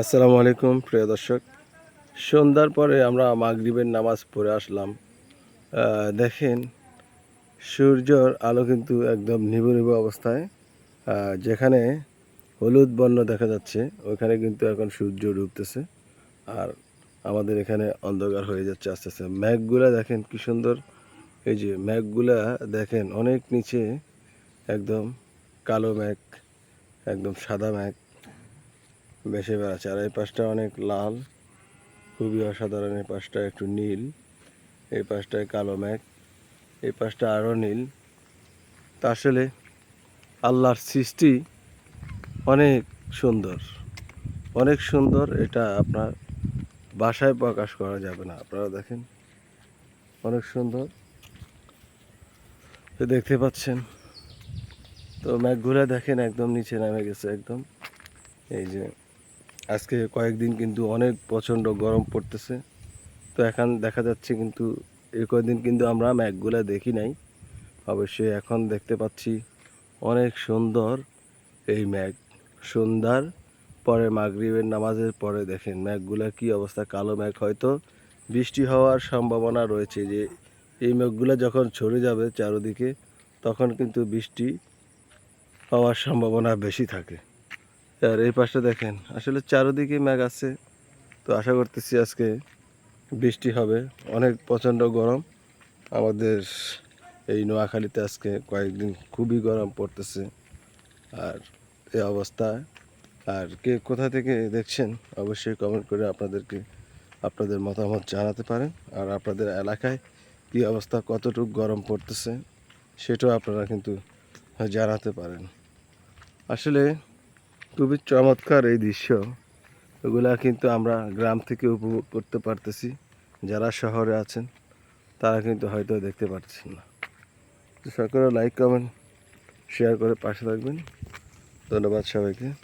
আসসালামু আলাইকুম, প্রিয় দর্শক। সন্ধ্যার পরে আমরা মাগরিবের নামাজ পড়ে আসলাম। দেখেন, সূর্যর আলো কিন্তু একদম নিভু নিভু অবস্থায় যেখানে হলুদ বর্ণ দেখা যাচ্ছে ওইখানে কিন্তু এখন সূর্য ডুবতেছে। আর আমাদের এখানে অন্ধকার হয়ে যাচ্ছে আস্তে আস্তে। ম্যাঘগুলা দেখেন কি সুন্দর। এই যে ম্যাঘগুলা দেখেন, অনেক নিচে একদম কালো ম্যাঘ একদম সাদা ম্যাঘ বেশি বেড়াচ্ছে আর এই পাশটা অনেক লাল, খুবই অসাধারণ। এই পাশটা একটু নীল, এই পাশটায় কালো মেঘ, এই পাশটা আরও নীল। তা আসলে আল্লাহর সৃষ্টি অনেক সুন্দর। অনেক সুন্দর এটা আপনার বাসায় প্রকাশ করা যাবে না। আপনারা দেখেন, অনেক সুন্দর। দেখতে পাচ্ছেন, তো মেঘগুলা দেখেন একদম নিচে নেমে গেছে একদম। এই যে আজকে কয়েকদিন কিন্তু অনেক প্রচণ্ড গরম পড়তেছে। তো এখন দেখা যাচ্ছে কিন্তু এই কয়েকদিন কিন্তু আমরা ম্যাঘগুলা দেখি নাই। অবশ্যই এখন দেখতে পাচ্ছি অনেক সুন্দর এই ম্যাঘ সন্ধ্যার পরে মাগরিবের নামাজের পরে দেখেন ম্যাঘগুলা কি অবস্থা, কালো মেঘ হয়তো বৃষ্টি হওয়ার সম্ভাবনা রয়েছে যে এই মেঘগুলো যখন ছড়ে যাবে চারদিকে, তখন কিন্তু বৃষ্টি হওয়ার সম্ভাবনা বেশি থাকে। আর এই পাশটা দেখেন, আসলে চারোদিকে মেঘ আছে। তো আশা করতেছি আজকে বৃষ্টি হবে। অনেক প্রচণ্ড গরম। আমাদের এই নোয়াখালীতে আজকে কয়েকদিন খুবই গরম পড়তেছে। আর এই অবস্থায় আর কে কোথা থেকে দেখছেন, অবশ্যই কমেন্ট করে আপনাদেরকে আপনাদের মতামত জানাতে পারেন। আর আপনাদের এলাকায় কী অবস্থা, কতটুকু গরম পড়তেছে, সেটাও আপনারা কিন্তু জানাতে পারেন। আসলে খুবই চমৎকার এই দৃশ্য। এগুলা কিন্তু আমরা গ্রাম থেকে উপভোগ করতে পারতেছি। যারা শহরে আছেন, তারা কিন্তু হয়তো দেখতে পাচ্ছেন না। সকলে লাইক কমেন্ট শেয়ার করে পাশে থাকবেন। ধন্যবাদ সবাইকে।